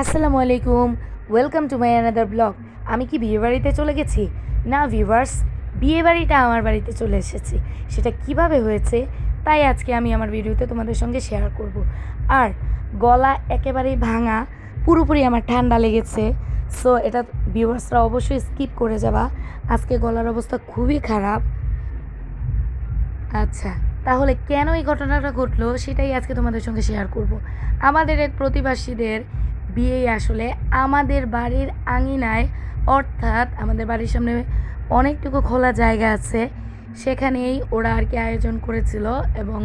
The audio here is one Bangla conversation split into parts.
আসসালামু আলাইকুম। Welcome to my another blog আমি কি বিয়ে বাড়িতে চলে গেছি? না ভিউয়ার্স বিয়ে বাড়িটা আমার বাড়িতে চলে এসেছি। সেটা কীভাবে হয়েছে? তাই আজকে আমি আমার ভিডিওতে তোমাদের সঙ্গে শেয়ার করব। আর গলা একেবারেই ভাঙা, পুরোপুরি আমার ঠান্ডা লেগেছে। সো এটা ভিউয়ার্সরা অবশ্যই স্কিপ করে যাবা। আজকে গলার অবস্থা খুবই খারাপ। আচ্ছা তাহলে কেন এই ঘটনাটা ঘটলো? সেটাই আজকে তোমাদের সঙ্গে শেয়ার করব। আমাদের এক প্রতিবাসীদের বিয়ে আসলে আমাদের বাড়ির আঙিনায়, অর্থাৎ আমাদের বাড়ির সামনে অনেকটুকু খোলা জায়গা আছে, সেখানেই ওরা আর কি আয়োজন করেছিল এবং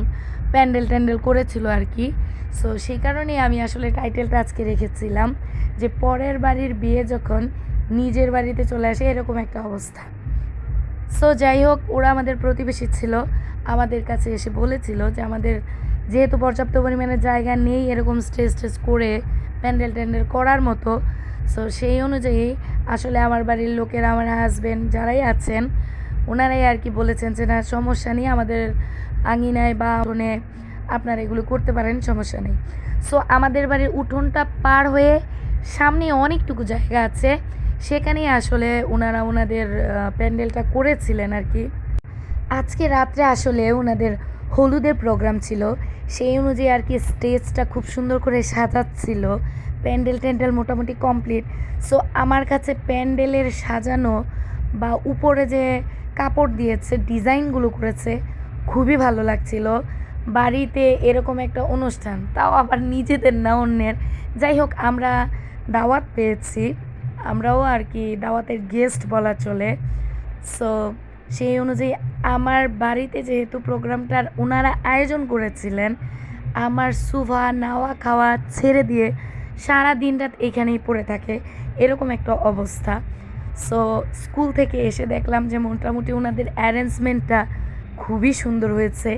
প্যান্ডেল ট্যান্ডেল করেছিল আর কি। সো সেই কারণেই আমি আসলে টাইটেলটা আজকে রেখেছিলাম যে পরের বাড়ির বিয়ে যখন নিজের বাড়িতে চলে আসে, এরকম একটা অবস্থা। সো যাই হোক, ওরা আমাদের প্রতিবেশী ছিল। আমাদের কাছে এসে বলেছিল যে আমাদের যেহেতু পর্যাপ্ত পরিমাণে জায়গা নেই এরকম স্টেজ স্টেজ করে প্যান্ডেল ট্যান্ডেল করার মতো সো সেই অনুযায়ী আসলে আমার বাড়ির লোকেরা, আমার হাজব্যান্ড যারাই আছেন, ওনারাই আর কি বলেছেন যে, না, সমস্যা নেই, আমাদের আঙিনায় বা উঠোনে আপনারা এগুলো করতে পারেন, সমস্যা নেই। সো আমাদের বাড়ির উঠোনটা পার হয়ে সামনে অনেকটুকু জায়গা আছে, সেখানেই আসলে ওনারা ওনাদের প্যান্ডেলটা করেছিলেন আর কি। আজকে রাত্রে আসলে ওনাদের হলুদের প্রোগ্রাম ছিল সেই অনুযায়ী আর কি স্টেজটা খুব সুন্দর করে সাজাচ্ছিল। প্যান্ডেল ট্যান্ডেল মোটামুটি কমপ্লিট। সো আমার কাছে প্যান্ডেলের সাজানো বা উপরে যে কাপড় দিয়েছে, ডিজাইনগুলো করেছে, খুবই ভালো লাগছিল। বাড়িতে এরকম একটা অনুষ্ঠান, তাও আবার নিজেদের না অন্যের। যাই হোক, আমরা দাওয়াত পেয়েছি। আমরাও আর কি দাওয়াতের গেস্ট বলা চলে। সো সেই অনুযায়ী আমার বাড়িতে যেহেতু প্রোগ্রামটার ওনারা আয়োজন করেছিলেন, আমার সুভা, নাওয়া খাওয়া ছেড়ে দিয়ে সারা দিন রাত এখানেই পড়ে থাকে। এরকম একটা অবস্থা। সো স্কুল থেকে এসে দেখলাম যে মোটামুটি ওনাদের অ্যারেঞ্জমেন্টটা খুবই সুন্দর হয়েছে।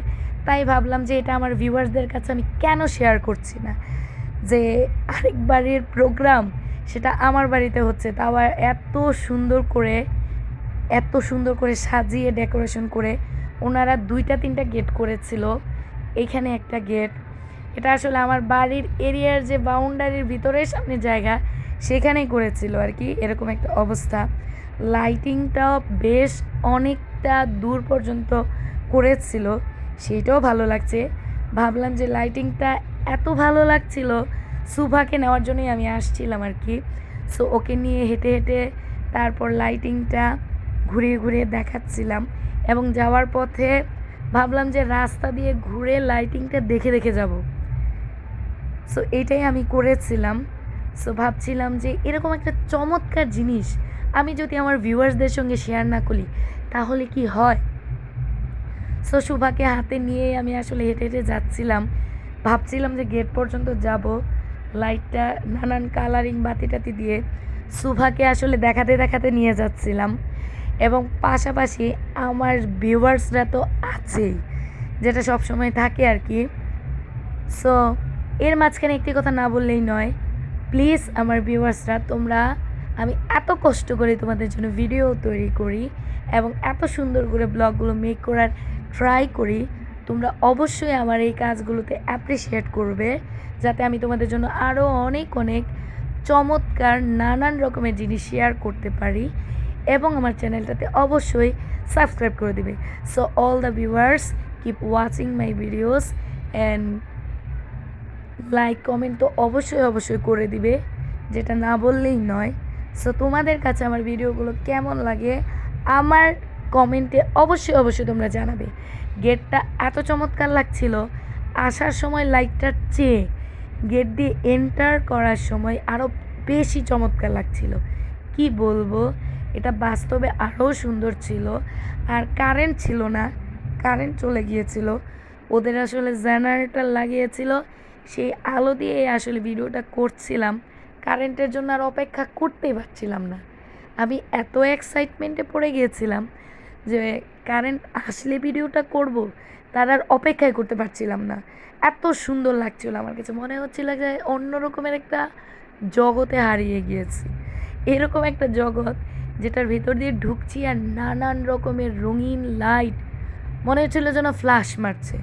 তাই ভাবলাম যে এটা আমার ভিউয়ার্সদের কাছে আমি কেন শেয়ার করছি না? যে আরেক বাড়ির প্রোগ্রাম, সেটা আমার বাড়িতে হচ্ছে। তাও এত সুন্দর করে এত সুন্দর করে সাজিয়ে ডেকোরেশন করে ওনারা দুইটা তিনটা গেট করেছিল। এখানে একটা গেট। এটা আসলে আমার বাড়ির এরিয়ার যে বাউন্ডারির ভিতরের সামনে জায়গা, সেখানেই করেছিল আর কি। এরকম একটা অবস্থা। লাইটিংটাও বেশ অনেকটা দূর পর্যন্ত করেছিল। সেটাও ভালো লাগছে। ভাবলাম যে লাইটিংটা এত ভালো লাগছিল, সুভাকে নেওয়ার জন্যই আমি আসছিলাম আর কি। সো ওকে নিয়ে হেঁটে হেঁটে তারপর লাইটিংটা ঘুরিয়ে ঘুরিয়ে দেখাচ্ছিলাম এবং যাওয়ার পথে ভাবলাম যে রাস্তা দিয়ে ঘুরে লাইটিংটা দেখে দেখে যাব। সো এটাই আমি করেছিলাম। সো ভাবছিলাম যে এরকম একটা চমৎকার জিনিস আমি যদি আমার ভিউয়ার্সদের সঙ্গে শেয়ার না করি, তাহলে কি হয়? সো সুভাকে হাতে নিয়ে আমি আসলে হেঁটে হেঁটে যাচ্ছিলাম। ভাবছিলাম যে গেট পর্যন্ত যাব লাইটটা নানান কালারিং বাতি টাতি দিয়ে সুভাকে আসলে দেখাতে দেখাতে নিয়ে যাচ্ছিলাম। এবং পাশাপাশি আমার ভিউয়ার্সরা তো আছেই, যেটা সব সময় থাকে আর কি। সো এর মাঝখানে একটি কথা না বললেই নয় প্লিজ আমার ভিউয়ার্সরা তোমরা, আমি এত কষ্ট করে তোমাদের জন্য ভিডিও তৈরি করি এবং এত সুন্দর করে ব্লগগুলো মেক করার ট্রাই করি। তোমরা অবশ্যই আমার এই কাজগুলোতে অ্যাপ্রিসিয়েট করবে, যাতে আমি তোমাদের জন্য আরও অনেক অনেক চমৎকার, নানান রকমের জিনিস শেয়ার করতে পারি। এবং আমার চ্যানেলটাতে অবশ্যই সাবস্ক্রাইব করে দিবে। So all the viewers keep watching my videos and like comment তো অবশ্যই অবশ্যই করে দিবে। যেটা না বললেই নয়। সো তোমাদের কাছে আমার ভিডিওগুলো কেমন লাগে, আমার কমেন্টে অবশ্যই অবশ্যই তোমরা জানাবে। গেটটা এত চমৎকার লাগছিল, আসার সময় লাইটটার চেয়ে গেট দিয়ে এন্টার করার সময় আরও বেশি চমৎকার লাগছিল। কি বলব? এটা বাস্তবে আরও সুন্দর ছিল আর কারেন্ট ছিল না কারেন্ট চলে গিয়েছিল। ওদের আসলে জেনারেটর লাগিয়েছিল, সেই আলো দিয়ে আসলে ভিডিওটা করছিলাম। কারেন্টের জন্য আর অপেক্ষা করতেই পারছিলাম না। আমি এত এক্সাইটমেন্টে পড়ে গিয়েছিলাম যে কারেন্ট আসলে ভিডিওটা করব, তার আর অপেক্ষাই করতে পারছিলাম না। এত সুন্দর লাগছিল আমার কাছে, মনে হচ্ছিল যে অন্য রকমের একটা জগতে হারিয়ে গিয়েছি। এরকম একটা জগৎ যেটার ভিতর দিয়ে ঢুকছি আর নানান রকমের রঙিন লাইট মনে হচ্ছিল যেন ফ্ল্যাশ মারছে।